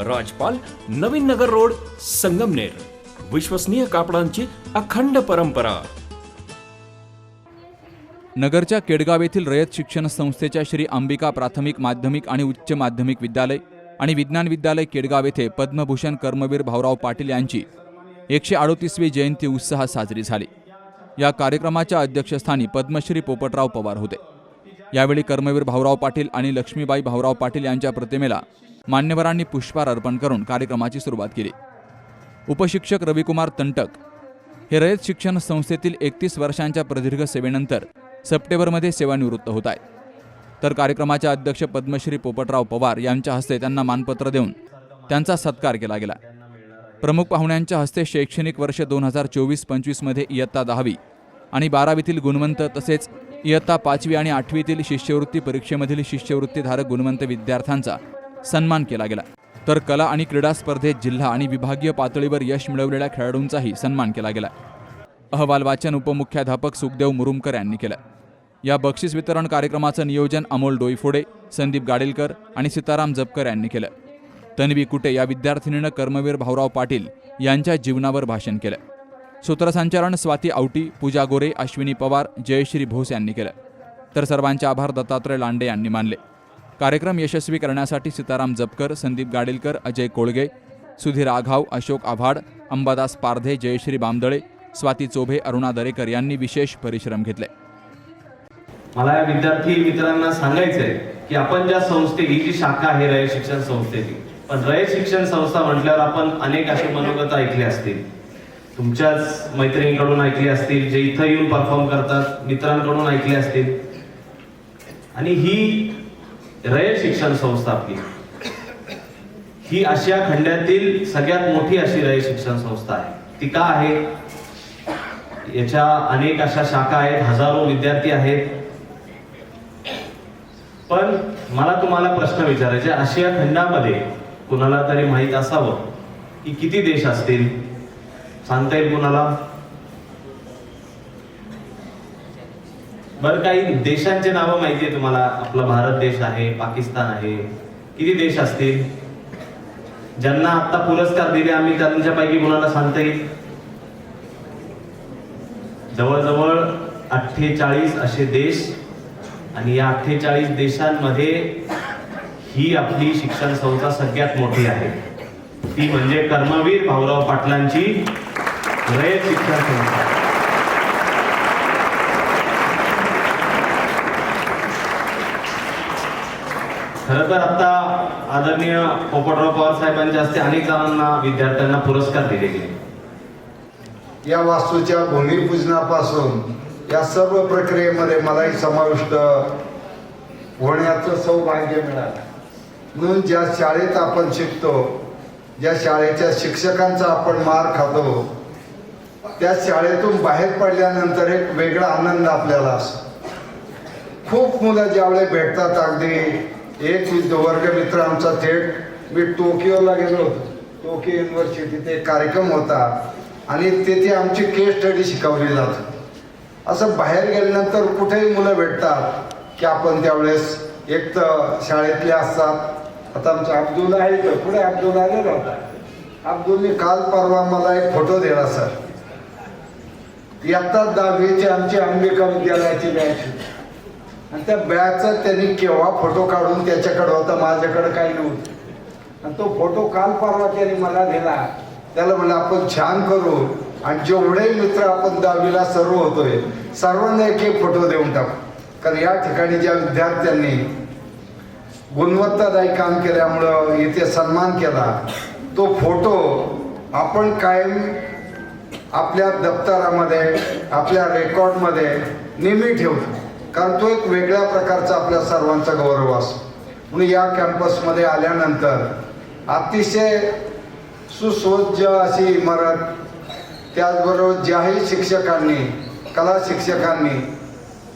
राजपाल Navin Nagar road Sangamner. विश्वसनीय कापडांची अखंड परंपरा. नगरच्या केडगाव येथील रयत शिक्षण संस्थेच्या श्री अंबिका प्राथमिक माध्यमिक आणि उच्च माध्यमिक विद्यालय आणि विज्ञान विद्यालय केडगाव येथे पद्मभूषण कर्मवीर भाऊराव पाटील यांची एकशे अडोतीसवी जयंती उत्साहात साजरी झाली. या कार्यक्रमाच्या अध्यक्षस्थानी पद्मश्री पोपटराव पवार होते. यावेळी कर्मवीर भाऊराव पाटील आणि लक्ष्मीबाई भाऊराव पाटील यांच्या प्रतिमेला मान्यवरांनी पुष्पहार अर्पण करून कार्यक्रमाची सुरुवात केली. उपशिक्षक रविकुमार तंटक हे रयत शिक्षण संस्थेतील एकतीस वर्षांच्या प्रदीर्घ सेवेनंतर सप्टेंबरमध्ये सेवानिवृत्त होत आहेत. तर कार्यक्रमाच्या अध्यक्ष पद्मश्री पोपटराव पवार यांच्या हस्ते त्यांना मानपत्र देऊन त्यांचा सत्कार केला गेला. प्रमुख पाहुण्यांच्या हस्ते शैक्षणिक वर्ष दोन हजार चोवीस पंचवीसमध्ये इयत्ता दहावी आणि बारावीतील गुणवंत तसेच इयत्ता पाचवी आणि आठवीतील शिष्यवृत्ती परीक्षेमधील शिष्यवृत्तीधारक गुणवंत विद्यार्थ्यांचा सन्मान केला गेला. तर कला आणि क्रीडा स्पर्धेत जिल्हा आणि विभागीय पातळीवर यश मिळवलेल्या खेळाडूंचाही सन्मान केला गेला. अहवाल वाचन उपमुख्याध्यापक सुखदेव मुरुमकर यांनी केलं. या बक्षीस वितरण कार्यक्रमाचं नियोजन अमोल डोईफोडे संदीप गाडेलकर आणि सीताराम जपकर यांनी केलं. तन्वी कुटे या विद्यार्थिनीनं कर्मवीर भाऊराव पाटील यांच्या जीवनावर भाषण केलं. सूत्रसंचालन स्वाती आवटी पूजा गोरे अश्विनी पवार जयश्री भोस यांनी केलं. तर सर्वांचे आभार दत्तात्रय लांडे यांनी मानले. कार्यक्रम यशस्वी करण्यासाठी सीताराम जपकर संदीप गाडेलकर अजय कोळगे सुधीर आघाव अशोक आव्हाड अंबादास पारधे जयश्री बामदळे स्वाती चोभे अरुणा दरेकर यांनी विशेष परिश्रम घेतले. मला या विद्यार्थी मित्रांना सांगायचंय की आपण ज्या संस्थे ही जी शाखा आहे रयत शिक्षण संस्थेची पण रयत शिक्षण संस्था म्हटल्यावर आपण अनेक असे मनोगत ऐकले असतील. तुमच्याच मैत्रिणींकडून ऐकली असतील जे इथं येऊन परफॉर्म करतात मित्रांकडून ऐकले असतील. आणि ही रयत शिक्षण संस्था आपली. ही आशिया खंडातील सगळ्यात मोठी अशी रयत शिक्षण संस्था आहे. ती का आहे? याच्या अनेक अशा शाखा आहेत हजारो विद्यार्थी आहेत. पण मला तुम्हाला प्रश्न विचारायचे आशिया खंडामध्ये कुणाला तरी माहीत असावं की किती देश असतील? सांगता येईल कुणाला? बरं काही देशांचे नावं माहिती आहे तुम्हाला. आपला भारत देश आहे पाकिस्तान आहे. किती देश असतील? ज्यांना आता पुरस्कार दिले आम्ही त्यांच्यापैकी कोणाला सांगता येईल? जवळजवळ अठ्ठेचाळीस असे देश आणि या अठ्ठेचाळीस देशांमध्ये ही आपली शिक्षण संस्था सगळ्यात मोठी आहे. ती म्हणजे कर्मवीर भाऊराव पाटलांची रयत शिक्षण संस्था. तर आता आदरणीय पोपटराव पवार साहेबांच्या हस्ते अनेक जणांना विद्यार्थ्यांना पुरस्कार दिले गेले. या वास्तूच्या भूमिपूजनापासून या सर्व प्रक्रियेमध्ये मलाही समाविष्ट होण्याचं सौभाग्य मिळालं. म्हणून ज्या शाळेत आपण शिकतो ज्या शाळेच्या शिक्षकांचा आपण मार खातो त्या शाळेतून बाहेर पडल्यानंतर एक वेगळा आनंद आपल्याला असतो. खूप मुलं ज्यावेळेस भेटतात अगदी एक वर्ग वर्गमित्र आमचा थेट मी टोकियोला गेलो होतो. टोकियो युनिव्हर्सिटीत एक कार्यक्रम होता. आणि तेथे आमची केस स्टडी शिकवली जात असं बाहेर गेल्यानंतर कुठेही मुलं भेटतात की आपण त्यावेळेस एक तर शाळेतले असतात. आता आमचा अब्दुल आहे तर पुढे अब्दुल आलेला होता अब्दुलने काल परवा मला एक फोटो दिला सर इयत्ता दहावीची आमची अंबिका विद्यालयाची बॅच होती. आणि त्या बॅगचा त्यांनी केव्हा फोटो काढून त्याच्याकडे होता माझ्याकडे काही नव्हतं आणि तो फोटो काल परवा त्याने मला दिला त्याला म्हणलं आपण छान करू आणि जेवढे मित्र आपण दहावीला सर्व होतोय सर्वांना एक एक फोटो देऊन टाकू. कारण या ठिकाणी ज्या विद्यार्थ्यांनी गुणवत्तादायी काम केल्यामुळं इथे सन्मान केला तो फोटो आपण कायम आपल्या दप्तरामध्ये आपल्या रेकॉर्डमध्ये नेहमी ठेवतो. कारण तो एक वेगळ्या प्रकारचा आपल्या सर्वांचा गौरव असतो. म्हणून या कॅम्पसमध्ये आल्यानंतर अतिशय सुसज्ज अशी इमारत त्याचबरोबर ज्याही शिक्षकांनी कला शिक्षकांनी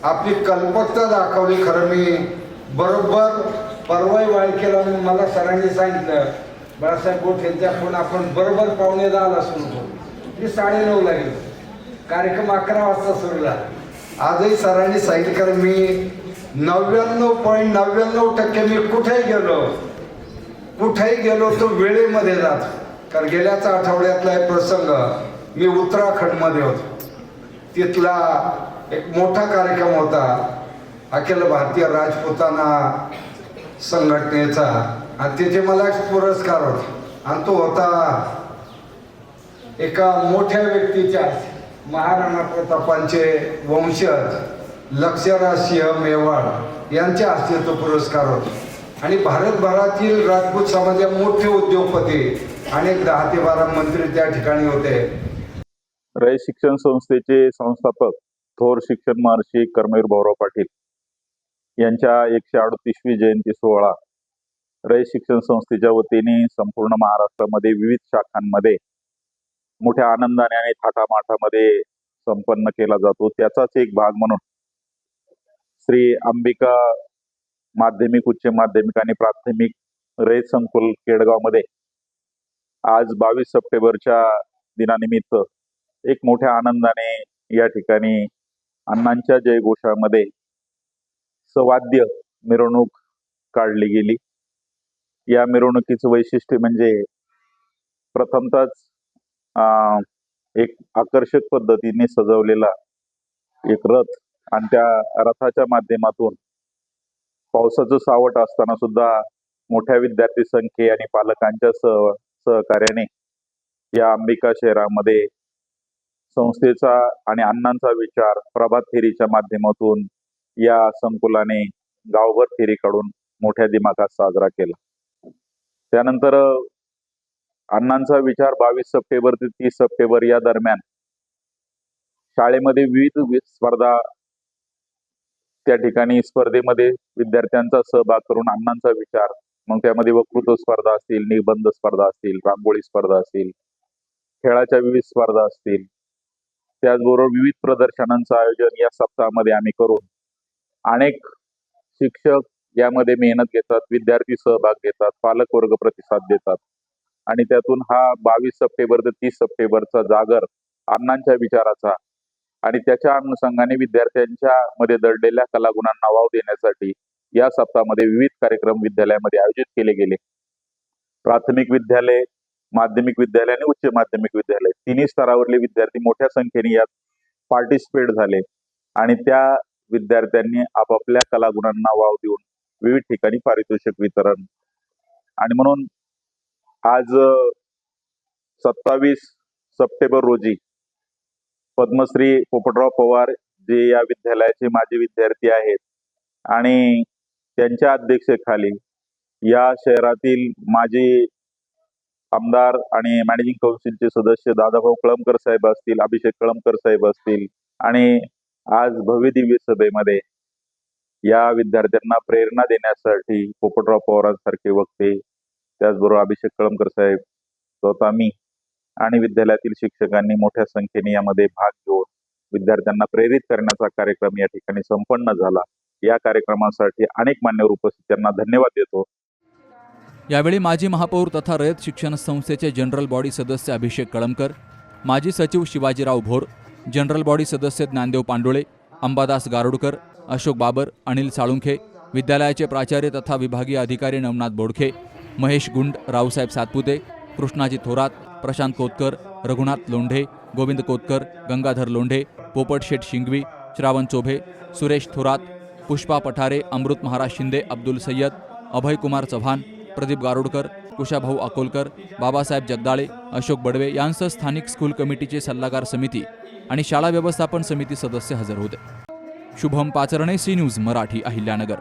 आपली कल्पकता दाखवली. खरं मी बरोबर परवाई वाळकेला मला सरांनी सांगितलं बाळासाहेब गोठ यांच्या फोन आपण बरोबर पाहुणे दहाला सुरू करू. मी साडेनऊला गेलो. कार्यक्रम अकरा वाजता सुरू झाला. आजही सरांनी सांगितलं कारण मी नव्याण्णव पॉईंट नव्याण्णव टक्के मी कुठेही गेलो कुठेही गेलो तो वेळेमध्ये जात. कारण गेल्याचा आठवड्यातला एक प्रसंग मी उत्तराखंडमध्ये होतो. तिथला एक मोठा कार्यक्रम होता अखिल भारतीय राजपुताना संघटनेचा. आणि तिथे मला एक पुरस्कार होता. आणि तो होता एका मोठ्या व्यक्तीच्या महाराणा प्रतापांचे वंशज लक्षरा मेवाड यांच्या हस्ते तो पुरस्कार होता. आणि भारतभरातील राजपूत समाजा मोठे उद्योगपती अनेक दहा ते बारा मंत्री त्या ठिकाणी होते. रयत शिक्षण संस्थेचे संस्थापक थोर शिक्षण महर्षी कर्मवीर भाऊराव पाटील यांच्या एकशे अडतीसवी जयंती सोहळा रयत शिक्षण संस्थेच्या वतीने संपूर्ण महाराष्ट्रामध्ये विविध शाखांमध्ये मोठ्या आनंदाने आणि थाटामाटामध्ये संपन्न केला जातो. त्याचाच एक भाग म्हणून श्री अंबिका माध्यमिक उच्च माध्यमिक आणि प्राथमिक रयत संकुल केडगावमध्ये आज बावीस सप्टेंबरच्या दिनानिमित्त एक मोठ्या आनंदाने या ठिकाणी अण्णांच्या जयघोषामध्ये सवाद्य मिरवणूक काढली गेली. या मिरवणुकीचं वैशिष्ट्य म्हणजे प्रथमतच एक आकर्षक पद्धतीने सजवलेला एक रथ आणि त्या रथाच्या माध्यमातून पावसाचं सावट असताना सुद्धा मोठ्या विद्यार्थी संख्ये आणि पालकांच्या सह सहकार्याने या अंबिका शहरामध्ये संस्थेचा आणि अण्णांचा विचार प्रभात फेरीच्या माध्यमातून या संकुलाने गावभर फेरी काढून मोठ्या दिमाखात साजरा केला. त्यानंतर अण्णांचा विचार बावीस सप्टेंबर ते तीस सप्टेंबर या दरम्यान. शाळेमध्ये विविध स्पर्धा त्या ठिकाणी स्पर्धेमध्ये विद्यार्थ्यांचा सहभाग करून अण्णांचा विचार. मग त्यामध्ये वक्तृत्व स्पर्धा असतील निबंध स्पर्धा असतील रांगोळी स्पर्धा असतील खेळाच्या विविध स्पर्धा असतील. त्याचबरोबर विविध प्रदर्शनांचं आयोजन या सप्ताहामध्ये आम्ही करून अनेक शिक्षक यामध्ये मेहनत घेतात विद्यार्थी सहभाग घेतात पालक वर्ग प्रतिसाद देतात. आणि त्यातून हा बावीस सप्टेंबर ते तीस सप्टेंबरचा जागर अण्णांच्या विचाराचा. आणि त्याच्या अनुषंगाने विद्यार्थ्यांच्या मध्ये दडलेल्या कलागुणांना वाव देण्यासाठी या सप्ताहामध्ये विविध कार्यक्रम विद्यालयामध्ये आयोजित केले गेले. प्राथमिक विद्यालय माध्यमिक विद्यालय आणि उच्च माध्यमिक विद्यालय तिन्ही स्तरावरले विद्यार्थी मोठ्या संख्येने यात पार्टिसिपेट झाले. आणि त्या विद्यार्थ्यांनी आपापल्या कलागुणांना वाव देऊन विविध ठिकाणी पारितोषिक वितरण. आणि म्हणून आज सत्तावीस सप्टेंबर रोजी पद्मश्री पोपटराव पवार जे या विद्यालयाचे माजी विद्यार्थी आहेत आणि त्यांच्या अध्यक्षतेखाली या शहरातील माजी आमदार आणि मॅनेजिंग काउन्सिलचे सदस्य दादाभाऊ कळमकर साहेब असतील अभिषेक कळमकर साहेब असतील आणि आज भव्य दिव्य सभेमध्ये या विद्यार्थ्यांना प्रेरणा देण्यासाठी पोपटराव पवारांसारखे वक्ते त्याचबरोबर अभिषेक कळमकर साहेब स्वतः मी आणि विद्यालयातील शिक्षकांनी मोठ्या संख्येने यामध्ये भाग घेऊन विद्यार्थ्यांना प्रेरित करण्याचा कार्यक्रम या ठिकाणी संपन्न झाला. या कार्यक्रमासाठी अनेक मान्यवर उपस्थितांना धन्यवाद देतो. यावेळी माजी महापौर तथा रयत शिक्षण संस्थेचे जनरल बॉडी सदस्य अभिषेक कळमकर माजी सचिव शिवाजीराव भोर जनरल बॉडी सदस्य ज्ञानदेव पांडुळे अंबादास गारुडकर अशोक बाबर अनिल साळुंखे विद्यालयाचे प्राचार्य तथा विभागीय अधिकारी नवनाथ बोडखे महेश गुंड रावसाहेब सातपुते कृष्णाजी थोरात प्रशांत कोतकर रघुनाथ लोंढे गोविंद कोतकर गंगाधर लोंढे पोपट शेठ शिंगवी श्रावण चोभे सुरेश थोरात पुष्पा पठारे अमृत महाराज शिंदे अब्दुल सय्यद अभयकुमार चव्हाण प्रदीप गारुडकर कुशाभाऊ अकोलकर बाबासाहेब जगदाळे अशोक बडवे यांसह स्थानिक स्कूल कमिटीचे सल्लागार समिती आणि शाळा व्यवस्थापन समिती सदस्य हजर होते. Shubham Pacharne C news Marathi Ahilyanagar.